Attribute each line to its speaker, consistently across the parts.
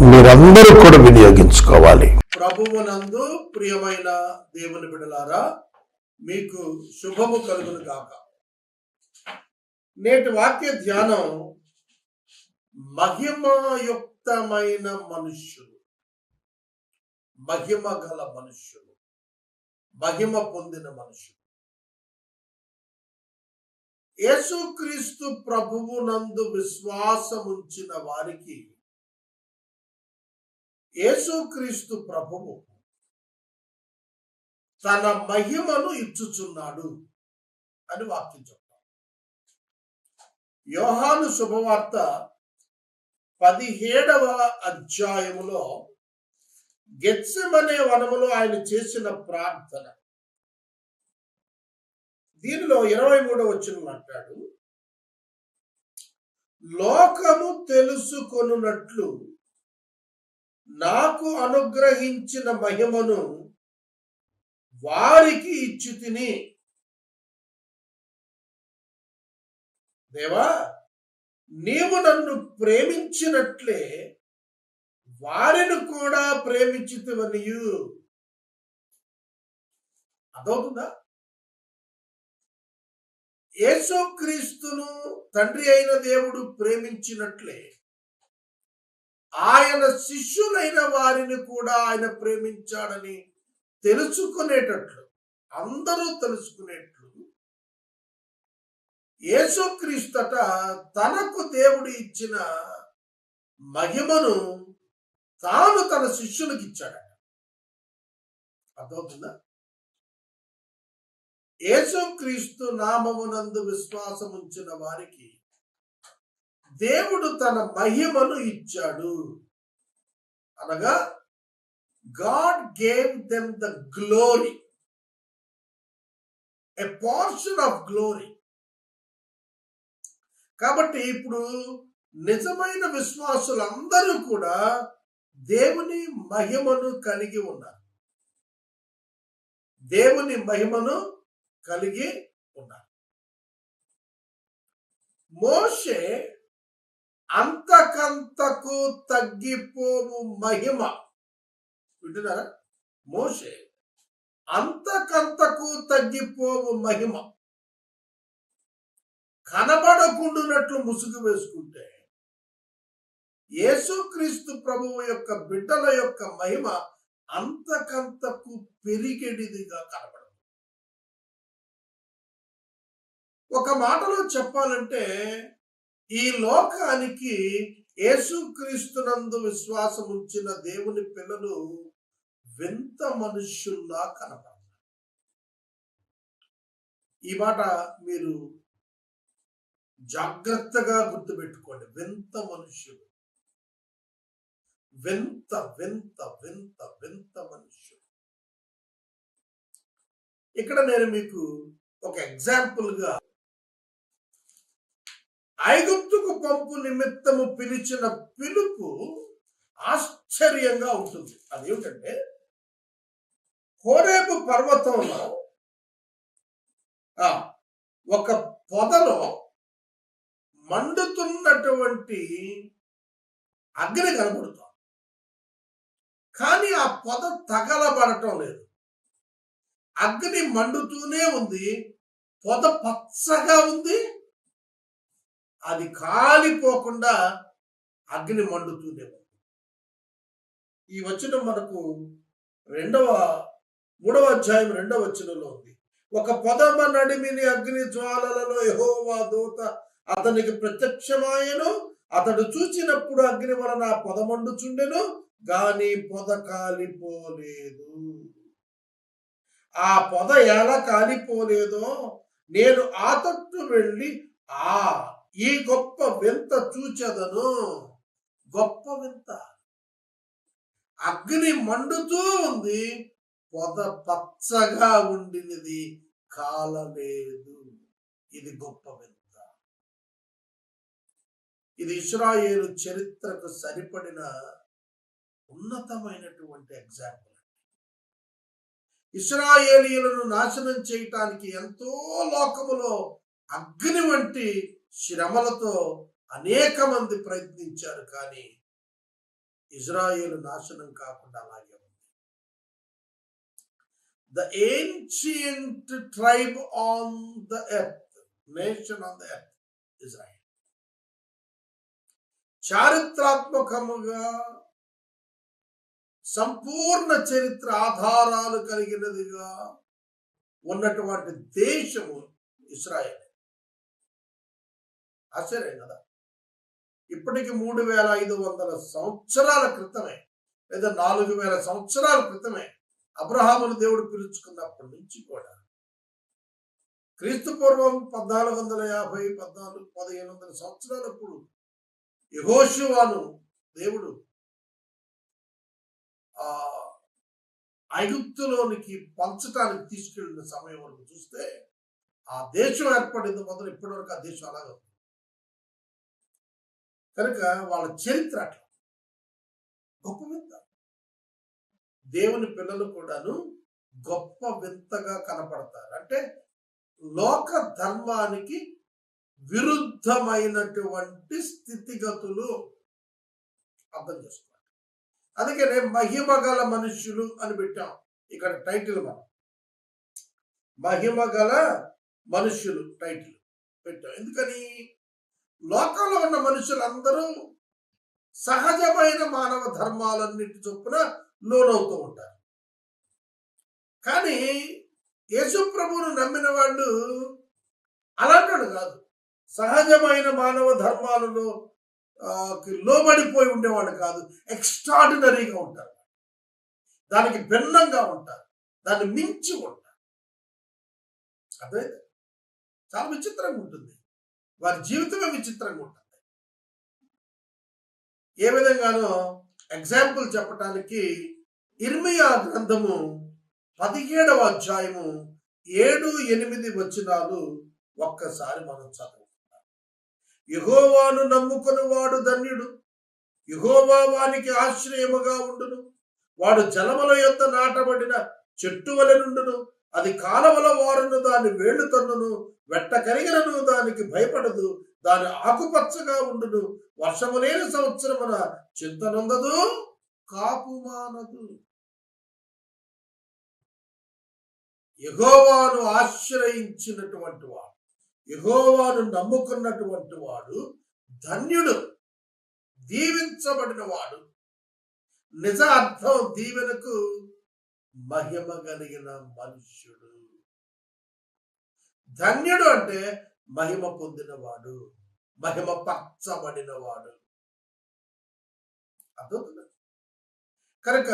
Speaker 1: మీరందరూ కూడా వినియోగించుకోవాలి.
Speaker 2: ప్రభువునందు ప్రియమైన దేవుని బిడలారా మీకు శుభము కలుగును గాక. నేటి వాక్య ధ్యానం మహిమయుక్తమైన మనుష్యులు మహిమ గల మనుష్యులు మహిమ పొందిన మనుషులు యేసుక్రీస్తు ప్రభువునందు విశ్వాసముంచిన వారికి యేసుక్రీస్తు ప్రభువు తన మహిమను ఇచ్చుచున్నాడు అని వాక్యం చెప్తాం యోహాను శుభవార్త పదిహేడవ అధ్యాయములో గెత్సమనే వనములో ఆయన చేసిన ప్రార్థన. దీనిలో ఇరవై మూడవ వచ్చిన అంటాడు లోకము తెలుసుకొనున్నట్లు నాకు అనుగ్రహించిన మహిమను వారికి ఇచ్చు తిని. దేవా నీవు నన్ను ప్రేమించినట్లే వారిని కూడా ప్రేమించితివనియు. అదవుతుందా యేసుక్రీస్తును తండ్రి అయిన దేవుడు ప్రేమించినట్లే ఆయన శిష్యులైన వారిని కూడా ఆయన ప్రేమించాడని తెలుసుకునేటట్లు అందరూ తెలుసుకునేట్లు యేసుక్రీస్తట తనకు దేవుడు ఇచ్చిన మహిమను తాను తన శిష్యులకు ఇచ్చాడట. అర్థమవుతుందా? యేసుక్రీస్తు నామమునందు విశ్వాసం ఉంచిన వారికి దేవుడు తన మహిమను ఇచ్చాడు. అనగా God gave them the glory a portion of glory కాబట్టి ఇప్పుడు నిజమైన విశ్వాసులందరూ కూడా దేవుని మహిమను కలిగి ఉన్నారు. దేవుని మహిమను కలిగి ఉన్నారు. మోషే అంతకంతకు తగ్గిపోవు మహిమ. వింటున్నారా? మోసే అంతకంతకు తగ్గిపోవు మహిమ. కనబడకుండునట్లు ముసుగు వేసుకుంటే యేసుక్రీస్తు ప్రభువు యొక్క బిడ్డల యొక్క మహిమ అంతకంతకు పెరిగెడిదిగా కనబడదు. ఒక మాటలో చెప్పాలంటే ఈ లోకానికి యేసుక్రీస్తునందు విశ్వాసం ఉంచిన దేవుని పిల్లలు వింత మనుష్యుల్లా కనపడతారు. ఈ మాట మీరు జాగ్రత్తగా గుర్తుపెట్టుకోండి. వింత మనుష్యులు వింత వింత వింత వింత మనుష్యులు ఇక్కడ నేను మీకు ఒక ఎగ్జాంపుల్గా ఐగుప్తుకు పంపు నిమిత్తము పిలిచిన పిలుపు ఆశ్చర్యంగా ఉంటుంది. అదేమిటంటే కోరేపు పర్వతంలో ఒక పొదలో మండుతున్నటువంటి అగ్ని కనబడుతాం కానీ ఆ పొద తగలబడటం లేదు. అగ్ని మండుతూనే ఉంది పొద పచ్చగా ఉంది అది కాలిపోకుండా అగ్ని మండుతూనే ఈ వచనం మనకు రెండవ మూడవ అధ్యాయం రెండవ వచనంలో ఉంది. ఒక పొదమ నడిమిని అగ్ని జ్వాలలలో యహోవా దూత అతనికి ప్రత్యక్షమాయను అతడు చూచినప్పుడు అగ్ని వలన ఆ పొద మండుచుండెను గాని పొద కాలిపోలేదు. ఆ పొద ఎలా కాలిపోలేదో నేను ఆ తట్టు వెళ్ళి ఆ ఈ గొప్ప వింత చూచెదను. గొప్ప వింత. అగ్ని మండుతూ ఉంది. పొద పచ్చగా ఉండినది కాలలేదు. ఇది గొప్ప వింత. ఇది ఇస్రాయేలు చరిత్రకు సరిపడిన ఉన్నతమైనటువంటి ఎగ్జాంపుల్. ఇస్రాయేలీలను నాశనం చేయటానికి ఎంతో లోకములో అగ్ని వంటి శ్రమలతో అనేక మంది ప్రయత్నించారు కానీ ఇజ్రాయేల్ నాశనం కాకుండా అలాగే ఉంది. The ancient tribe on the earth nation on the earth Israel చారిత్రాత్మకముగా సంపూర్ణ చరిత్ర ఆధారాలు కలిగినదిగా ఉన్నటువంటి దేశము ఇస్రాయేల్ ఆశ్చర్యం కదా. ఇప్పటికి మూడు వేల ఐదు వందల సంవత్సరాల క్రితమే లేదా నాలుగు వేల సంవత్సరాల క్రితమే అబ్రహామును దేవుడు పిలుచుకున్నప్పటి నుంచి కూడా క్రీస్తు పూర్వం పద్నాలుగు వందల యాభై పద్నాలుగు పదిహేను వందల సంవత్సరాలప్పుడు యహోశివాను దేవుడు ఆ ఐగుప్తులోనికి పంచటానికి తీసుకెళ్ళిన సమయం వరకు చూస్తే ఆ దేశం ఏర్పడింది మొదలు ఇప్పటి వరకు ఆ దేశం అలాగే ఉంది. కనుక వాళ్ళ చరిత్ర అట్లా. గొప్ప వింత. దేవుని పిల్లలు కూడాను గొప్ప వింతగా కనపడతారు. అంటే లోక ధర్మానికి విరుద్ధమైనటువంటి స్థితిగతులు అర్థం చేసుకోవాలి. అందుకనే మహిమ గల మనుష్యులు అని పెట్టాం ఇక్కడ టైటిల్ మనం. మహిమ గల మనుష్యులు టైటిల్ పెట్టాం. ఎందుకని? లోకంలో ఉన్న మనుషులందరూ సహజమైన మానవ ధర్మాలన్నిటి చొప్పున లోనవుతూ ఉంటారు. కానీ యేసుప్రభువును నమ్మిన వాళ్ళు అలాంటాడు కాదు. సహజమైన మానవ ధర్మాలలో లోబడిపోయి ఉండేవాడు కాదు. ఎక్స్ట్రాడినరీగా ఉంటారు. దానికి భిన్నంగా ఉంటారు. దాన్ని మించి ఉంటారు. అదే చాలా విచిత్రంగా ఉంటుంది. వారి జీవితమే విచిత్రంగా ఉంటుంది. ఏ విధంగానో ఎగ్జాంపుల్ చెప్పటానికి ఇర్మియా గ్రంథము పదిహేడవ అధ్యాయము ఏడు ఎనిమిది వచ్చినాలు ఒక్కసారి మనం చదువుకుందాం. యహోవాను నమ్ముకుని వాడు ధన్యుడు. యుగోవా వానికి ఆశ్రయముగా ఉండును. వాడు జలముల యొక్క నాటబడిన చెట్టు వలె నుండును. అది కాలవల వారును దాని వేళ్ళు తన్నును వెట్ట కరిగినను దానికి భయపడదు దాని ఆకుపచ్చగా ఉండును. వర్షము లేని సంవత్సరమున చింతనొందదు కాపు మానదు. యహోవాను ఆశ్రయించినటువంటి వాడు యహోవాను నమ్ముకున్నటువంటి వాడు ధన్యుడు దీవించబడిన వాడు. నిజ అర్థం దీవెనకు మహిమ కలిగిన మనుష్యుడు. ధన్యుడు అంటే మహిమ పొందినవాడు మహిమ పరచబడినవాడు. అర్థమవుతుంది? కనుక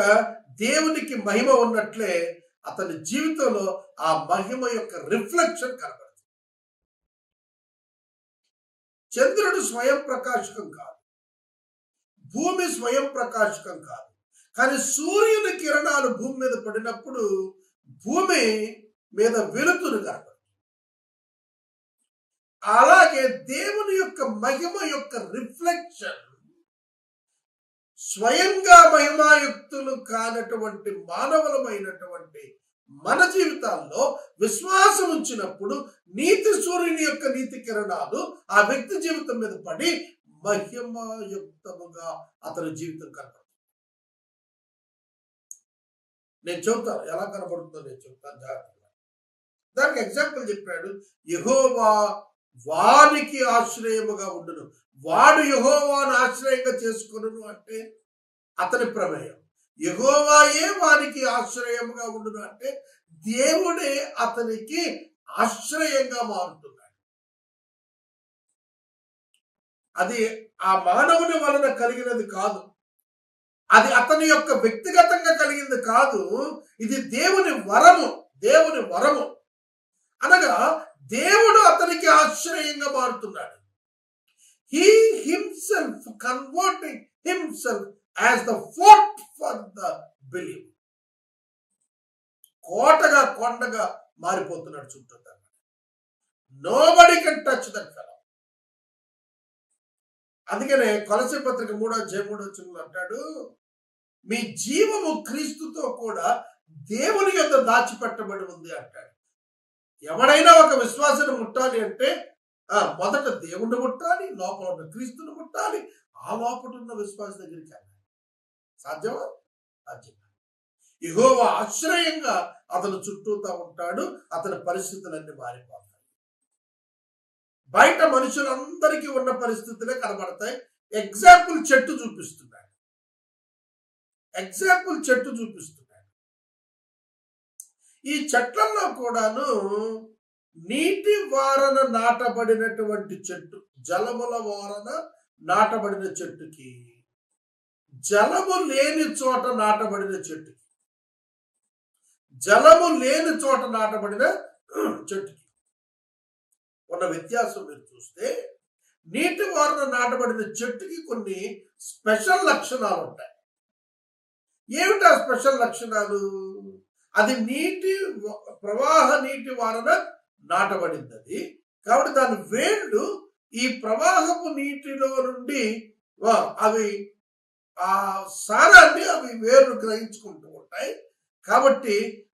Speaker 2: దేవునికి మహిమ ఉన్నట్లే అతని జీవితంలో ఆ మహిమ యొక్క రిఫ్లెక్షన్ కనబడుతుంది. చంద్రుడు స్వయం ప్రకాశకం కాదు. భూమి స్వయం ప్రకాశకం కాదు. కానీ సూర్యుని కిరణాలు భూమి మీద పడినప్పుడు భూమి మీద వెలుతురు కనబడుతుంది అలాగే దేవుని యొక్క మహిమ యొక్క రిఫ్లెక్షన్ స్వయంగా మహిమాయుక్తులు కానటువంటి మానవులమైనటువంటి మన జీవితాల్లో విశ్వాసం ఉంచినప్పుడు నీతి సూర్యుని యొక్క నీతి కిరణాలు ఆ వ్యక్తి జీవితం మీద పడి మహిమాయుక్తముగా అతని జీవితం కనపడుతుంది. నేను చెబుతాను ఎలా కనబడుతుందో నేను చెప్తాను జాగ్రత్తగా. దానికి ఎగ్జాంపుల్ చెప్పాడు యహోవా వానికి ఆశ్రయముగా ఉండును. వాడు యహోవాను ఆశ్రయంగా చేసుకును అంటే అతని ప్రమేయం. యహోవాయే వానికి ఆశ్రయముగా ఉండును అంటే దేవుడే అతనికి ఆశ్రయంగా మారుతున్నాడు. అది ఆ మానవుని వలన కలిగినది కాదు. అది అతని యొక్క వ్యక్తిగతంగా కలిగింది కాదు. ఇది దేవుని వరము దేవుని వరము. అనగా దేవుడు అతనికి ఆశ్రయంగా మారుతున్నాడు. He himself converting himself as the fort for the believe కోటగా కొండగా మారిపోతున్నాడు చుట్టూ nobody can touch that fellow అందుకనే కొలసి పత్రిక మూడో జయమూడో చిన్న అంటాడు మీ జీవము క్రీస్తుతో కూడా దేవుని యొక్క దాచిపెట్టబడి ఉంది అంటాడు. ఎవడైనా ఒక విశ్వాసను ముట్టాలి అంటే ఆ మొదట దేవుణ్ణి ముట్టాలి లోపల ఉన్న క్రీస్తుని ముట్టాలి ఆ లోపల ఉన్న విశ్వాస దగ్గరికి వెళ్ళాలి. సాధ్యమా? సాధ్యం ఇహోవ ఆశ్రయంగా అతను చుట్టూతా ఉంటాడు అతని పరిస్థితులన్నీ మారిపోతాయి. బయట మనుషులందరికీ ఉన్న పరిస్థితులే కనబడతాయి. ఎగ్జాంపుల్ చెట్టు చూపిస్తున్నాడు ఎగ్జాంపుల్ చెట్టు చూపిస్తున్నాడు. ఈ చెట్లలో కూడాను నీటి వారన నాటబడినటువంటి చెట్టు జలముల వారన నాటబడిన చెట్టుకి జలము లేని చోట నాటబడిన చెట్టుకి జలము లేని చోట నాటబడిన చెట్టుకి. ఉన్న వ్యత్యాసం మీరు చూస్తే నీటి వారన నాటబడిన చెట్టుకి కొన్ని స్పెషల్ లక్షణాలు ఉంటాయి ఏమిటా స్పెషల్ లక్షణాలు? అది నీటి ప్రవాహ నీటి వారన నాటబడింది అది కాబట్టి దాని వేళ్ళు ఈ ప్రవాహపు నీటిలో నుండి వా- అవి ఆ సారాన్ని అవి వేర్లు గ్రహించుకుంటూ ఉంటాయి. కాబట్టి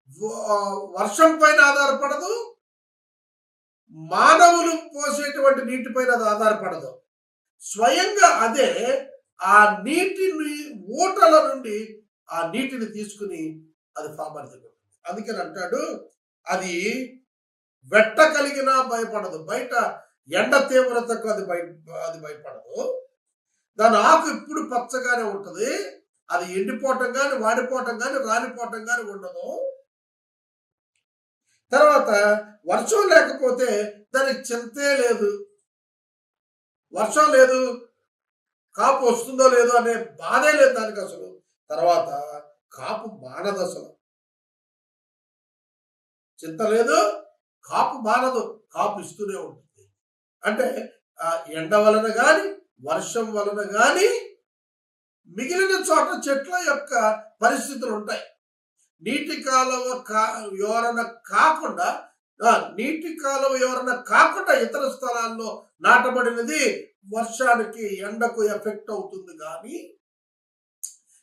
Speaker 2: వర్షం పైన ఆధారపడదు. మానవులు పోసేటువంటి నీటిపైన అది ఆధారపడదు. స్వయంగా అదే ఆ నీటిని ఊటల నుండి ఆ నీటిని తీసుకుని అది సామర్థ్యం అందుకని అంటాడు అది వెట్ట కలిగినా భయపడదు బయట ఎండ తీవ్రతకు అది భయ అది భయపడదు. దాని ఆకు ఇప్పుడు పచ్చగానే ఉంటుంది అది ఎండిపోవటం కానీ వాడిపోవటం కానీ రాలిపోవటం కానీ ఉండదు. తర్వాత వర్షం లేకపోతే దానికి చింతే లేదు. వర్షం లేదు కాపు వస్తుందో లేదో అనే బాధే లేదు దానికి అసలు. తర్వాత కాపు మానదు అసలు చింత లేదు కాపు మానదు కాపు ఇస్తూనే ఉంటుంది. అంటే ఎండ వలన కానీ వర్షం వలన కానీ మిగిలిన చోట చెట్ల యొక్క పరిస్థితులు ఉంటాయి. నీటి కాలువ కా వివరణ కాకుండా నీటి కాలువ వివరణ కాకుండా ఇతర స్థలాల్లో నాటబడినది వర్షానికి ఎండకు ఎఫెక్ట్ అవుతుంది కానీ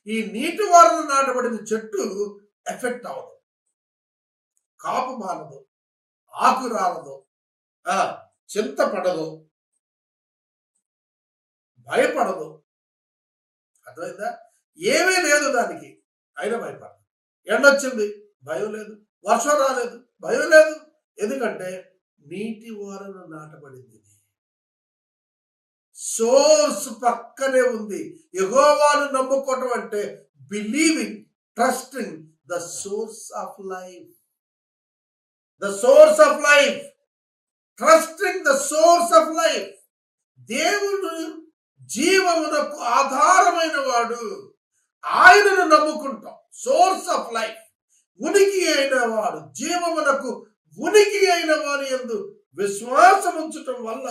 Speaker 2: ఈ నీటి వారణ నాటబడిన చెట్టు ఎఫెక్ట్ అవ్వదు. కాపు మానదు ఆకు రాలదు ఆ, చింత పడదు భయపడదు. అర్థమైందా? ఏమీ లేదు దానికి. అయినా భయపడదు. ఎండొచ్చింది భయం లేదు. వర్షం రాలేదు భయం లేదు. ఎందుకంటే నీటి వారను నాటబడింది సోర్స్ పక్కనే ఉంది. ఎగోవాను నమ్ముకోవటం అంటే believing trusting the source of life the source of life trusting the source of life దేవుడు జీవమునకు ఆధారమైన వాడు. ఆయనను నమ్ముకుంటాం. సోర్స్ ఆఫ్ లైఫ్ ఉనికి అయిన వాడు జీవమునకు ఉనికి అయిన వారి ఎందు విశ్వాసం ఉంచటం వల్ల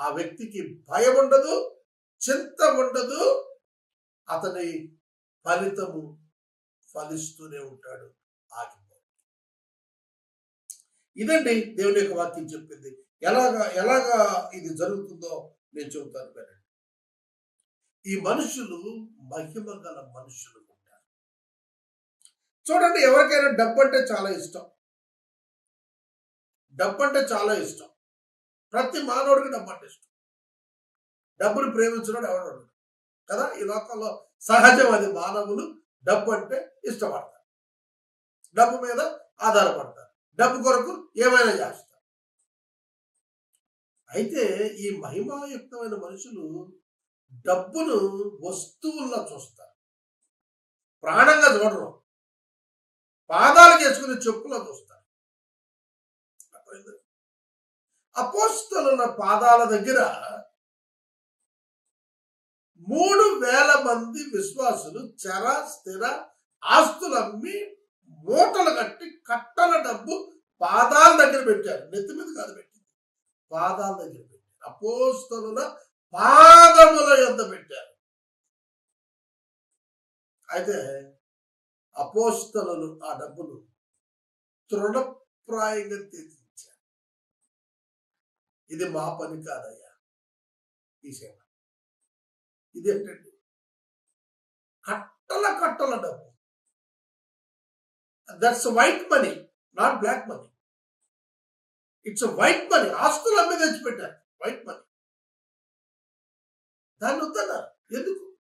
Speaker 2: ఆ వ్యక్తికి భయం ఉండదు చింత ఉండదు అతని ఫలితము ఫలిస్తూనే ఉంటాడు ఆగిపో ఇదండి దేవుని యొక్క వాక్యం చెప్పింది. ఎలాగా ఎలాగా ఇది జరుగుతుందో నేను చెబుతాను వినండి. ఈ మనుషులు మహిమ గల మనుషులు ఉంటారు. చూడండి ఎవరికైనా డబ్బు అంటే చాలా ఇష్టం. డబ్బు అంటే చాలా ఇష్టం. ప్రతి మానవుడికి డబ్బు అంటే ఇష్టం. డబ్బుని ప్రేమించడం ఎవరు కదా? ఈ లోకంలో సహజం అది మానవులు డబ్బు అంటే ఇష్టపడతారు. డబ్బు మీద ఆధారపడతారు. డబ్బు కొరకు ఏమైనా చేస్తారు. అయితే ఈ మహిమాయుక్తమైన మనుషులు డబ్బును వస్తువుల్లో చూస్తారు. ప్రాణంగా చూడరు. పాదాలు చేసుకునే చెప్పులో చూస్తారు. అపోస్తలుల పాదాల దగ్గర మూడు వేల మంది విశ్వాసులు చర స్థిర ఆస్తులు అమ్మి మూటలు కట్టి కట్టల డబ్బు పాదాల దగ్గర పెట్టారు. నెత్తి మీద కాదు పెట్టింది. పాదాల దగ్గర పెట్టారు. అపోస్తలుల పాదముల యొద్ద పెట్టారు. అయితే అపోస్తలను ఆ డబ్బును తృణప్రాయంగా తీర్చారు ఇది మా పని కాదయ్యా. తీసేమా ఏంటండి? కట్టల కట్టల డబ్బు. That's white money not black money it's white money ఆస్తులు అమ్మి తెచ్చిపెట్టారు. వైట్ మనీ దాన్ని వద్దన్నారు. ఎందుకు?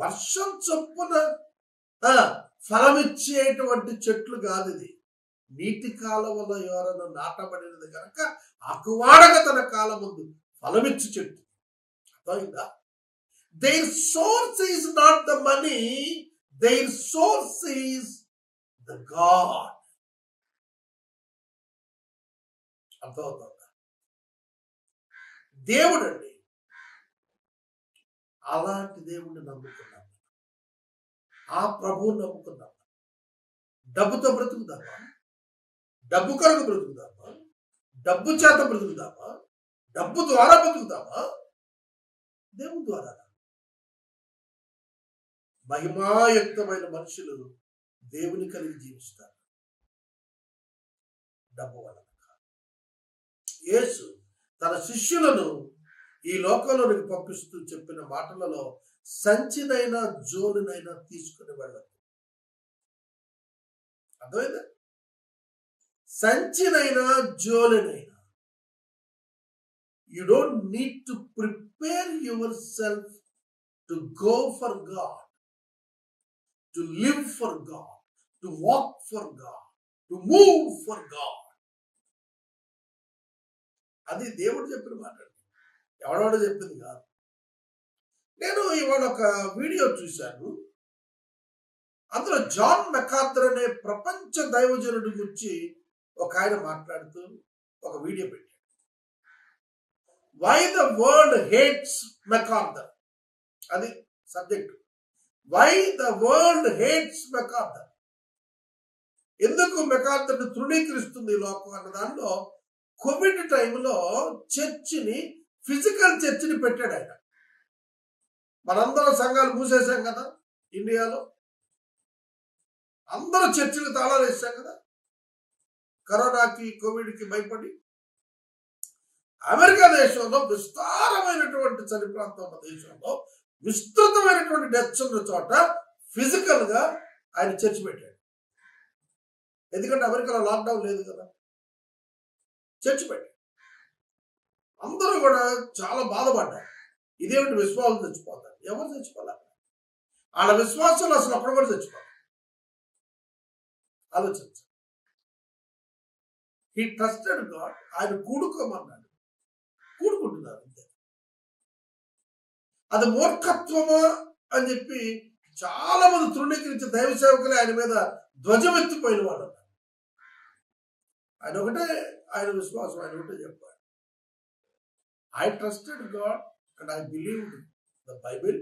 Speaker 2: వర్షం చొప్పున ఫలమిచ్చేటువంటి చెట్లు కాదు ఇది. నీటి కాలువలో ఎవరైనా నాటబడినది కనుక అకువాడక తన కాలం ముందు ఫలమిచ్చి చెట్టు. అర్థమైందా? Their source is not the money their source is the God అర్థమవుతుందా? దేవుడు అండి అలాంటి దేవుడిని నమ్ముకున్నాం ఆ ప్రభువుని నమ్ముకున్నాం డబ్బుతో బ్రతుకుదామా డబ్బు కొరకు బ్రతుకుదామా? డబ్బు చేత బ్రతుకుదామా? డబ్బు ద్వారా బ్రతుకుదామా? దేవుని ద్వారా మహిమాయుక్తమైన మనుషులు దేవుని కలిగి జీవిస్తారు. డబ్బు వలన యేసు తన శిష్యులను ఈ లోకంలోనికి పంపిస్తూ చెప్పిన మాటలలో సంచినైనా జోలునైనా తీసుకుని వెళ్ళదు అర్థమైందా? సంచినైనా జోలెనైనా you don't need to prepare yourself to go for God to live for God to walk for God to move for God అది దేవుడు చెప్పిన మాట ఎవడెవడో చెప్పింది కాదు. నేను ఇవాళ ఒక వీడియో చూశాను. అందులో జాన్ మెకార్థర్ అనే ప్రపంచ దైవజనుడి గురించి ఒక ఆయన మాట్లాడుతూ ఒక వీడియో పెట్టాడు. Why the world hates MacArthur అది subject. Why the world hates MacArthur ఎందుకు మెకార్థర్ని తృణీకరిస్తుంది లోకం అన్న దానిలో కోవిడ్ టైంలో చర్చిని ఫిజికల్ చర్చిని పెట్టాడు ఆయన మనందరం సంఘాలు మూసేశాం కదా ఇండియాలో. అందరూ చర్చిలు తాళాలు వేసాం కదా. కరోనాకి కోవిడ్కి భయపడి అమెరికా దేశంలో విస్తారమైనటువంటి చలి ప్రాంతం ఉన్న దేశంలో విస్తృతమైనటువంటి డెత్స్ ఉన్న చోట ఫిజికల్గా ఆయన చర్చి పెట్టాడు. ఎందుకంటే అమెరికాలో లాక్డౌన్ లేదు కదా. చర్చి పెట్టాడు. అందరూ కూడా చాలా బాధపడ్డారు. ఇదేమిటి విశ్వాసం చచ్చిపోతారు ఎవరు చచ్చిపోవాలి వాళ్ళ విశ్వాసాలు అసలు అప్పుడు కూడా చచ్చిపోతారు ఆలోచించాలి హీ ట్రస్టెడ్ గాడ్ ఆయన కూడుకోమన్నాడు. కూడుకుంటున్నారు అంతే. అది మూర్ఖత్వమా అని చెప్పి చాలా మంది తృణీకరించి దైవ సేవకులే ఆయన మీద ధ్వజమెత్తిపోయిన వాళ్ళు వాడు ఆయన ఒకటే ఆయన విశ్వాసం ఆయన ఒకటే చెప్పాడు I trusted God and I believed the Bible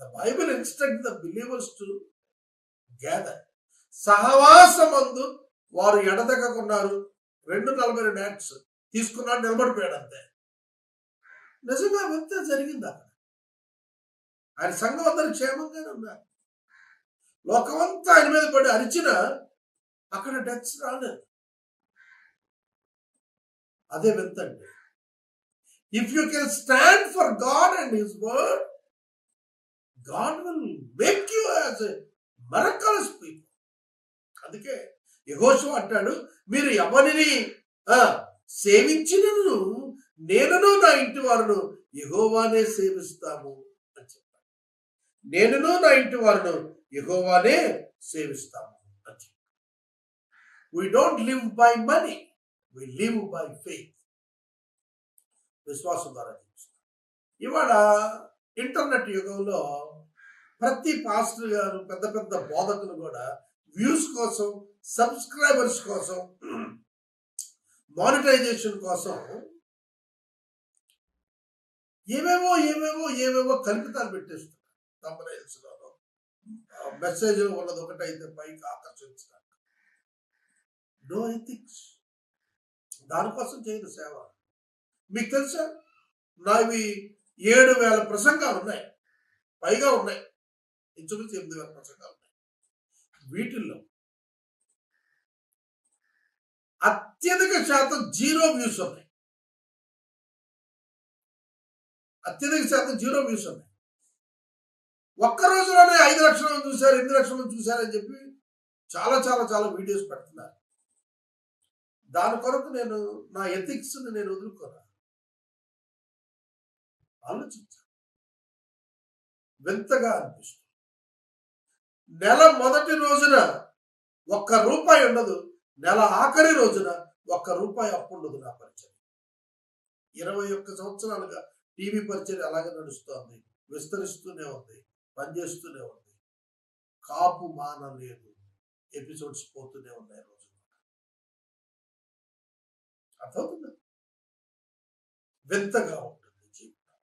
Speaker 2: the Bible instruct the believers to gather సహవాసమందు వారు ఎడతెగకున్నారు. రెండు నలభై రెండు యాక్ట్స్ తీసుకున్నాడు నిలబడిపోయాడు అంతే. నిజంగా అంతే జరిగింది అక్కడ. ఆయన సంఘం అందరు క్షేమంగానే ఉన్నారు. లోకమంతా ఆయన మీద పడి అరిచిన అక్కడ డెత్స్ రాలేదు. అదే వింతండి if you can stand for God and his word God will make you as miraculous people అందుకే యహోశం అంటాడు మీరు ఎవరిని సేవించినను? నేనును నా ఇంటి వారును యహోవానే సేవిస్తాము అని చెప్పాడు. నేనును నా ఇంటి వారును యహోవానే సేవిస్తాము అని చెప్పాడు. We don't live by money we live by faith విశ్వాసం ద్వారా జీవిస్తాం ఇవాళ ఇంటర్నెట్ యుగంలో ప్రతి పాస్టర్ గారు పెద్ద పెద్ద బోధకులు కూడా వ్యూస్ కోసం సబ్స్క్రైబర్స్ కోసం మానిటైజేషన్ కోసం ఏమేమో ఏమేమో ఏమేమో కల్పితాలు పెట్టేస్తున్నారు. కంపెనీస్లోనో మెసేజ్ ఉన్నది ఒకటైతే పైకి ఆకర్షించడానికి. నో ఎథిక్స్ దానికోసం చేయదు సేవ. మీకు తెలుసా? నావి ఏడు వేల ప్రసంగాలు ఉన్నాయి. పైగా ఉన్నాయి. ఇంచుమించు ఎనిమిది వేల ప్రసంగాలు ఉన్నాయి. వీటిల్లో అత్యధిక శాతం జీరో వ్యూస్ ఉన్నాయి. అత్యధిక శాతం జీరో వ్యూస్ ఉన్నాయి. ఒక్క రోజులోనే ఐదు లక్షలను చూశారు ఎనిమిది లక్షలను చూశారని చెప్పి చాలా చాలా చాలా వీడియోస్ పెడుతున్నారు. దాని కొరకు నేను నా ఎథిక్స్ నేను వదులుకోరా ఆలోచించాను వింతగా అనిపిస్తుంది. నెల మొదటి రోజున ఒక్క రూపాయి ఉండదు. నెల ఆఖరి రోజున ఒక్క రూపాయి అప్పు ఉండదు నా పరిచయం. ఇరవై ఒక్క సంవత్సరాలుగా టీవీ పరిచయం అలాగే నడుస్తోంది? విస్తరిస్తూనే ఉంది పనిచేస్తూనే ఉంది. కాపు మానలేదు. ఎపిసోడ్స్ పోతూనే ఉన్నాయి రోజు అర్థమవుతుంది? వింతగా ఉంటుంది జీవితం.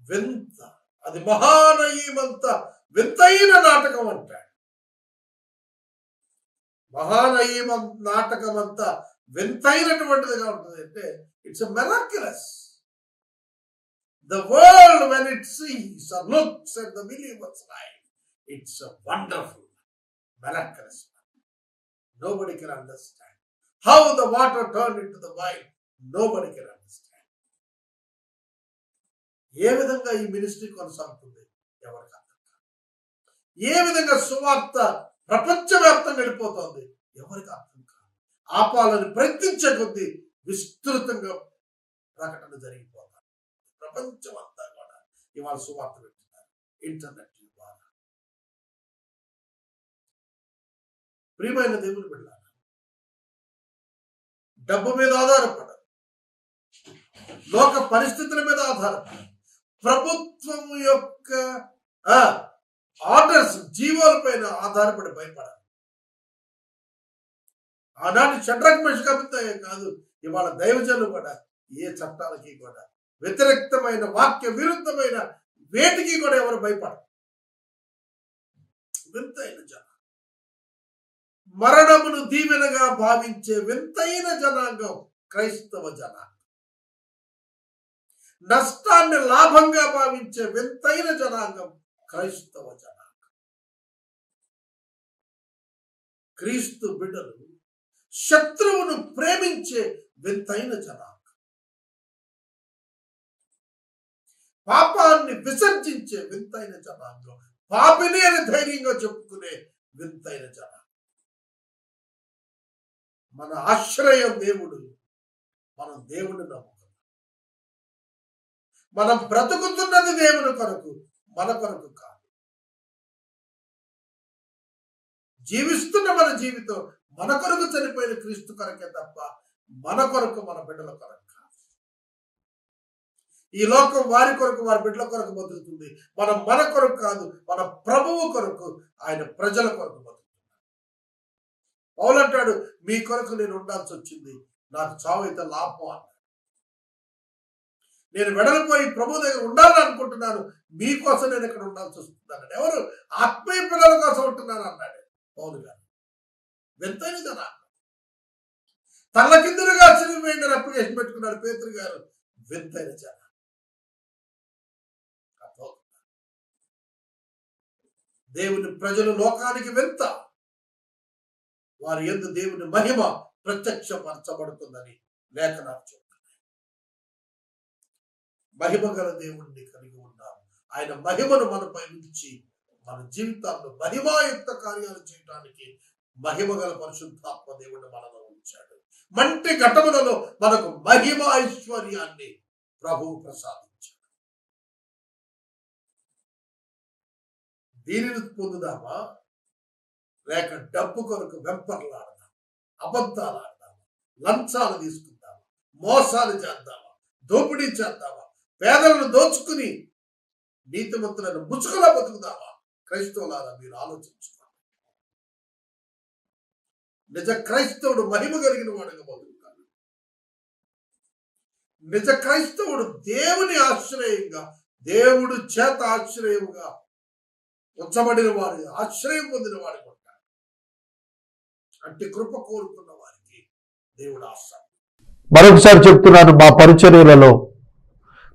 Speaker 2: వింత. అది మహానయీమంత వింతైన నాటకం అంటాడు. మహానయీమ నాటకం అంతా వింతైనటువంటిదిగా ఉంటుంది అంటే it's a miraculous the world when it sees or looks at the believers life it's wonderful miraculous nobody can understand how the water turn into the wine nobody can understand ఏ విధంగా ఈ మినిస్ట్రీ కొనసాగుతుంది? ఎవరికి అర్థం కాదు. ఏ విధంగా సువార్త ప్రపంచవ్యాప్తంగా వెళ్ళిపోతుంది. ఎవరికి అర్థం కాదు. ఆపాలని ప్రయత్నించే కొద్దీ విస్తృతంగా ప్రకటన జరిగిపోతారు ప్రపంచం అంతా కూడా ఇవాళ సువార్త పెట్టినారు ఇంటర్నెట్ ద్వారా. ప్రియమైన దేవుని బిడ్డ డబ్బు మీద ఆధారపడ లోక పరిస్థితుల మీద ఆధారపడ ప్రభుత్వం యొక్క ఆర్డర్స్ జీవోల పైన ఆధారపడి భయపడాలి. ఆనాటి షడ్రక్ మెషకమితే కాదు ఇవాళ దైవజనులు కూడా ఏ చట్టాలకి కూడా వ్యతిరేక్తమైన వాక్య విరుద్ధమైన వేటికి కూడా ఎవరు భయపడరు. వింతైన జనాంగం. మరణమును దీవెనగా భావించే వింతైన జనాంగం క్రైస్తవ జనాంగం. నష్టాన్ని లాభంగా భావించే వింతైన జనాంగం క్రైస్తవ జన క్రీస్తు బిడ్డలు శత్రువును ప్రేమించే వింతైన జనాంగం. పాపాన్ని విసర్జించే వింతైన జనాంగం. పాపిని అని ధైర్యంగా చెప్పుకునే వింతైన జనాంగం. మన ఆశ్రయం దేవుడు మనం దేవుని నమ్ముకున్నాం మనం బ్రతుకుతున్నది దేవుని కొరకు మన కొరకు కాదు. జీవిస్తున్న మన జీవితం మన కొరకు చనిపోయిన క్రీస్తు కొరకే తప్ప మన కొరకు మన బిడ్డల కొరకు కాదు. ఈ లోకం వారి కొరకు వారి బిడ్డల కొరకు బతుకుతుంది. మనం మన కొరకు కాదు మన ప్రభువు కొరకు ఆయన ప్రజల కొరకు బతుకుతున్నాడు. పౌలంటాడు మీ కొరకు నేను ఉండాల్సి వచ్చింది. నాకు చావు అయితే లాభం అన్నాడు. నేను వెడలిపోయి ప్రభు దగ్గర ఉండాలని అనుకుంటున్నాను. మీకోసం నేను ఇక్కడ ఉండాల్సి వస్తున్నాను అన్నాడు. ఎవరు? ఆత్మీయ పిల్లల కోసం ఉంటున్నాను అన్నాడు పౌలు గారు. వింతని కదా. తల్ల కిందులుగా సినిమా అప్లికేషన్ పెట్టుకున్నాడు పేతురు గారు. వింతైన జన. దేవుని ప్రజలు లోకానికి వింత. వారి ఎందు దేవుని మహిమ ప్రత్యక్షపరచబడుతుందని లేఖనాలు చెప్తున్నాయి. మహిమ గల దేవుణ్ణి కలిగి ఉన్నాం ఆయన మహిమను మనపై ఉంచి మన జీవితాల్లో మహిమాయుక్త కార్యాలు చేయడానికి మహిమ గల పరిశుద్ధాత్మ దేవుడు మనలో ఉంచాడు. మంటి ఘటములలో మనకు మహిమ ఐశ్వర్యాన్ని ప్రభువు ప్రసాదించాడు. దీనిని పొందుదామా? లేక డబ్బు కొరకు వెంపర్లాడదాం అబద్ధాలు ఆడదామా? లంచాలు తీసుకుందామా? మోసాలు చేద్దామా? దోపిడీ చేద్దామా? పేదలను దోచుకుని నీతిమంతులను ముచ్చుకులా బతుకుదామా క్రైస్తవులారా మీరు ఆలోచించుకోండి. నిజ క్రైస్తవుడు మహిమ కలిగిన వాడుగా బతుకుతాడు. నిజ క్రైస్తవుడు దేవుని ఆశ్రయంగా దేవుడు చేత ఆశ్రయముగా ఉంచబడిన వారి ఆశ్రయం పొందిన వాడి ఉంటాడు అంటే కృప కోరుకున్న వారికి దేవుడు ఆశ్రయం.
Speaker 1: మరొకసారి చెప్తున్నాను మా పరిచర్యలలో